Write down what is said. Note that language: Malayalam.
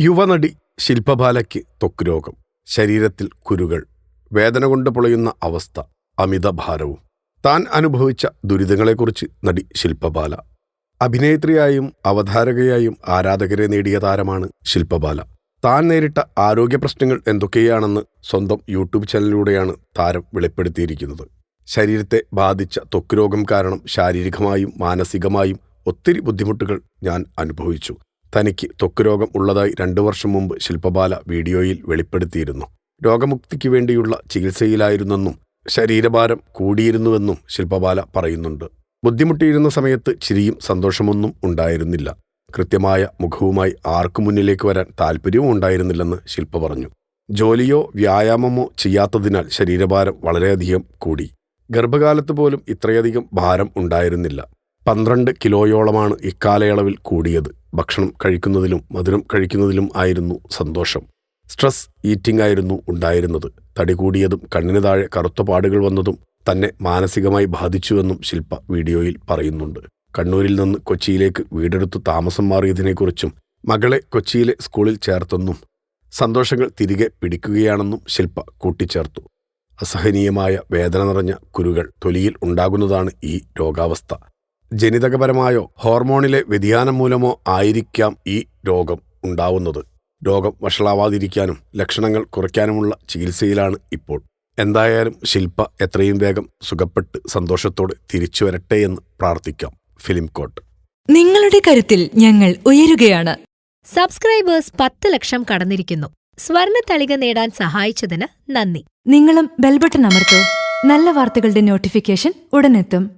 യുവനടി ശില്പബാലയ്ക്ക് ത്വക്ക് രോഗം. ശരീരത്തിൽ കുരുകൾ. വേദന കൊണ്ട് പൊളയുന്ന അവസ്ഥ. അമിതഭാരവും താൻ അനുഭവിച്ച ദുരിതങ്ങളെക്കുറിച്ച് നടി ശില്പബാല. അഭിനേത്രിയായും അവതാരകയായും ആരാധകരെ നേടിയ താരമാണ് ശില്പബാല. താൻ നേരിട്ട ആരോഗ്യ പ്രശ്നങ്ങൾ എന്തൊക്കെയാണെന്ന് സ്വന്തം യൂട്യൂബ് ചാനലിലൂടെയാണ് താരം വെളിപ്പെടുത്തിയിരിക്കുന്നത്. ശരീരത്തെ ബാധിച്ച ത്വക്ക് രോഗം കാരണം ശാരീരികമായും മാനസികമായും ഒത്തിരി ബുദ്ധിമുട്ടുകൾ ഞാൻ അനുഭവിച്ചു. തനിക്ക് ത്വക്ക് രോഗം ഉള്ളതായി രണ്ടു വർഷം മുമ്പ് ശില്പബാല വീഡിയോയിൽ വെളിപ്പെടുത്തിയിരുന്നു. രോഗമുക്തിക്ക് വേണ്ടിയുള്ള ചികിത്സയിലായിരുന്നെന്നും ശരീരഭാരം കൂടിയിരുന്നുവെന്നും ശില്പബാല പറയുന്നുണ്ട്. ബുദ്ധിമുട്ടിയിരുന്ന സമയത്ത് ചിരിയും സന്തോഷമൊന്നും ഉണ്ടായിരുന്നില്ല. കൃത്യമായ മുഖവുമായി ആർക്കു മുന്നിലേക്ക് വരാൻ താല്പര്യവും ഉണ്ടായിരുന്നില്ലെന്ന് ശില്പ പറഞ്ഞു. ജോലിയോ വ്യായാമമോ ചെയ്യാത്തതിനാൽ ശരീരഭാരം വളരെയധികം കൂടി. ഗർഭകാലത്ത് പോലും ഇത്രയധികം ഭാരം ഉണ്ടായിരുന്നില്ല. പന്ത്രണ്ട് കിലോയോളമാണ് ഇക്കാലയളവിൽ കൂടിയത്. ഭക്ഷണം കഴിക്കുന്നതിലും മധുരം കഴിക്കുന്നതിലും ആയിരുന്നു സന്തോഷം. സ്ട്രെസ് ഈറ്റിംഗ് ആയിരുന്നു ഉണ്ടായിരുന്നത്. തടി കൂടിയതും കണ്ണിന് താഴെ കറുത്ത പാടുകൾ വന്നതും തന്നെ മാനസികമായി ബാധിച്ചുവെന്നും ശില്പ വീഡിയോയിൽ പറയുന്നുണ്ട്. കണ്ണൂരിൽ നിന്ന് കൊച്ചിയിലേക്ക് വീടെടുത്ത് താമസം മാറിയതിനെക്കുറിച്ചും മകളെ കൊച്ചിയിലെ സ്കൂളിൽ ചേർത്തെന്നും സന്തോഷങ്ങൾ തിരികെ പിടിക്കുകയാണെന്നും ശില്പ കൂട്ടിച്ചേർത്തു. അസഹനീയമായ വേദന നിറഞ്ഞ കുരുകൾ തൊലിയിൽ ഉണ്ടാകുന്നതാണ് ഈ രോഗാവസ്ഥ. ജനിതകപരമായോ ഹോർമോണിലെ വ്യതിയാനം മൂലമോ ആയിരിക്കാം ഈ രോഗം ഉണ്ടാവുന്നത്. രോഗം വഷളാവാതിരിക്കാനും ലക്ഷണങ്ങൾ കുറയ്ക്കാനുമുള്ള ചികിത്സയിലാണ് ഇപ്പോൾ. എന്തായാലും ശില്പ എത്രയും വേഗം സുഖപ്പെട്ട് സന്തോഷത്തോടെ തിരിച്ചു വരട്ടെ എന്ന് പ്രാർത്ഥിക്കാം. ഫിലിം കോട്ട്. നിങ്ങളുടെ കരുത്തിൽ ഞങ്ങൾ ഉയരുകയാണ്. സബ്സ്ക്രൈബേഴ്സ് പത്ത് ലക്ഷം കടന്നിരിക്കുന്നു. സ്വർണ തളിക നേടാൻ സഹായിച്ചതിന് നന്ദി. നിങ്ങളും ബെൽബട്ടൺ അമർത്തോ. നല്ല വാർത്തകളുടെ നോട്ടിഫിക്കേഷൻ ഉടനെത്തും.